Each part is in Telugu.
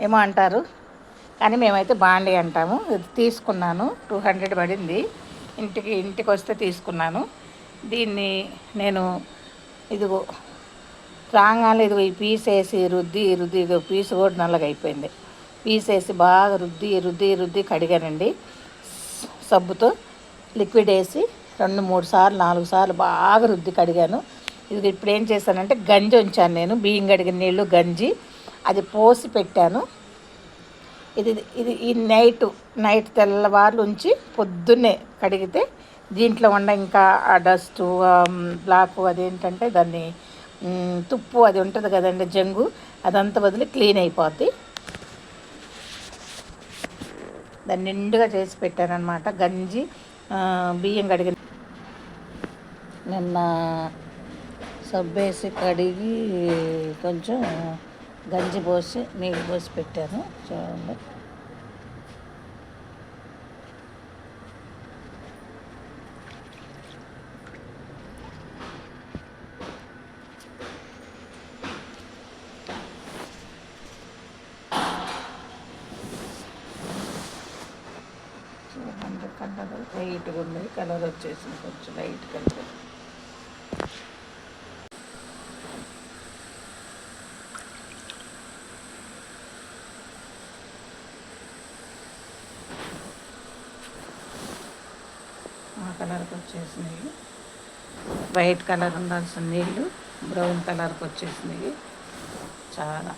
ఏమో అంటారు. కానీ మేమైతే బాండి అంటాము. ఇది తీసుకున్నాను. టూ హండ్రెడ్ పడింది. ఇంటికి ఇంటికి వస్తే తీసుకున్నాను. దీన్ని నేను ఇదిగో రాగానే ఇదిగో ఈ పీస్ వేసి రుద్ది రుద్ది ఇదిగో పీస్ కూడా నల్లగా అయిపోయింది. పీస్ వేసి బాగా రుద్ది రుద్ది రుద్ది కడిగానండి. సబ్బుతో లిక్విడ్ వేసి రెండు మూడు సార్లు నాలుగు సార్లు బాగా రుద్ది కడిగాను. ఇది ఇప్పుడు ఏం చేశానంటే గంజి ఉంచాను నేను. బియ్యం కడిగిన నీళ్ళు గంజి అది పోసి పెట్టాను. ఇది ఇది ఈ నైట్ నైట్ తెల్లవారులు ఉంచి పొద్దున్నే కడిగితే దీంట్లో ఉన్న ఇంకా ఆ డస్ట్ బ్లాక్ అదేంటంటే దాన్ని తుప్పు అది ఉంటుంది కదండి జంగు అదంతా వదిలి క్లీన్ అయిపోద్ది. దాన్ని నిండుగా చేసి పెట్టానమాట గంజి బియ్యం కడిగిన నిన్న సబ్బేసి కడిగి కొంచెం గంజి పోసి నీళ్ళు పోసి పెట్టాను. చూడండి. చూడండి కలర్. లైట్గా ఉన్నాయి కలర్ వచ్చేసింది కొంచెం లైట్ కలర్ ఆ కలర్కి వచ్చేసినాయి వైట్ కలర్ ఉండాల్సిన నీళ్ళు బ్రౌన్ కలర్కి వచ్చేసినాయి చాలా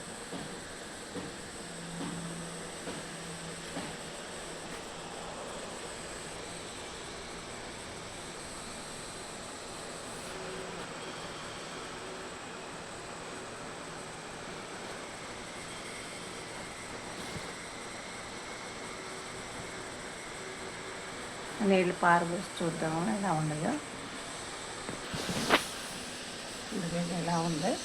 నీళ్ళు పారబోసి చూద్దాము ఎలా ఉండదో. ఇదిగోండి ఎలా ఉంది.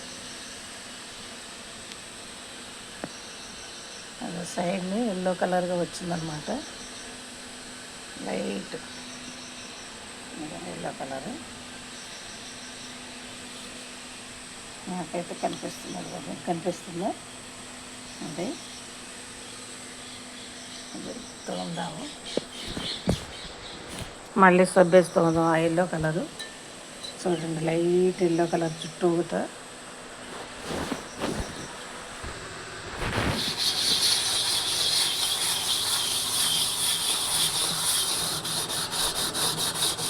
అది సైడ్ని ఎల్లో కలర్గా వచ్చిందనమాట. లైట్ ఎల్లో కలర్ నాకైతే కనిపిస్తుంది అది కనిపిస్తుందా? అదే. చూద్దాము మళ్ళీ సబ్బేసుకోదాం ఆ ఎల్లో కలరు చూడండి లైట్ ఎల్లో కలర్ చుట్టూతో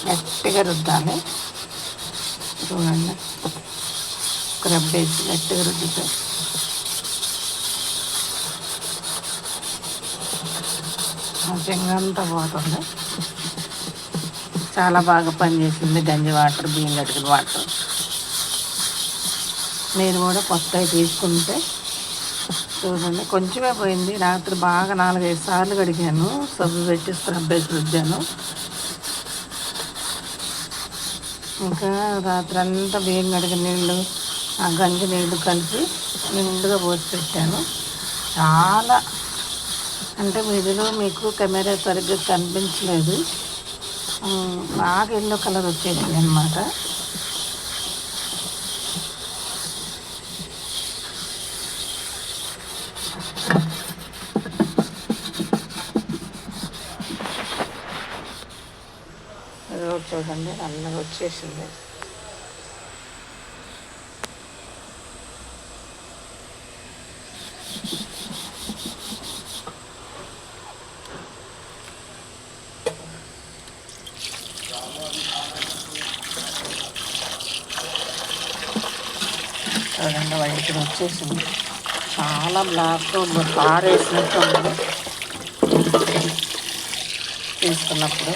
గట్టిగా రుద్దాలి. చూడండి స్క్రబ్ వేసి గట్టిగా రుద్దుతాం. జంగంతా పోతుంది. చాలా బాగా పనిచేసింది గంజి వాటర్ బియ్యం కడిగిన వాటర్. మీరు కూడా కొత్తవి తీసుకుంటే చూడండి కొంచెమే పోయింది. రాత్రి బాగా నాలుగైదు సార్లు కడిగాను. సబ్బు పెట్టి స్క్రబ్ వేసి రుద్దాను. ఇంకా రాత్రి అంతా బియ్యం కడిగిన నీళ్ళు ఆ గంజి నీళ్ళు కలిపి నిండుగా పోసి పెట్టాను. చాలా అంటే మీదిలో మీకు కెమెరా సరిగ్గా కనిపించలేదు. బాగా ఎల్లో కలర్ వచ్చేసింది అనమాట రోడ్ చూడండి నల్లగా వచ్చేసింది. చూడండి వైట్ వచ్చేసింది. చాలా బ్లాక్ పారేసినట్టు ఉంది తీసుకున్నప్పుడు.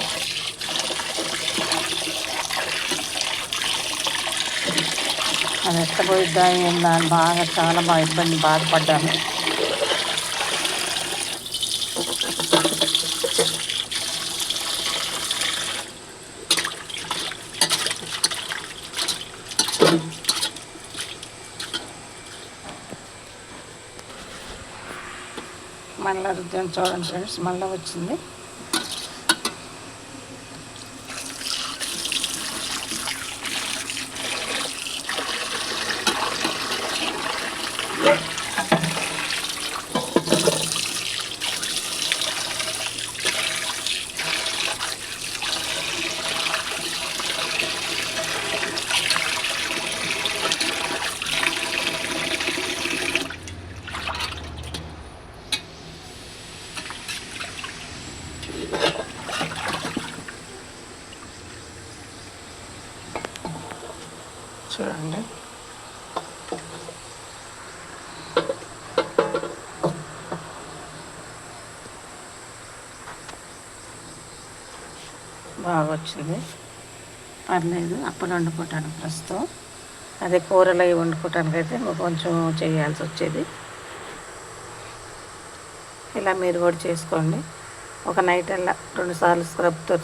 అది ఎట్టపోయిద్దా ఏందా అని బాగా చాలా బాగా ఇబ్బంది బాధపడ్డాను. మళ్ళీ రుద్దాను చూడండి ఫ్రెండ్స్ మళ్ళీ వచ్చింది. చూడండి. బాగా వచ్చింది పర్లేదు అప్పులు వండుకోవటానికి ప్రస్తుతం. అదే కూరలు అవి వండుకోవటానికి అయితే కొంచెం చేయాల్సి వచ్చేది. ఇలా మీరు కూడా చేసుకోండి. ఒక నైట్ అలా రెండుసార్లు స్క్రబ్తో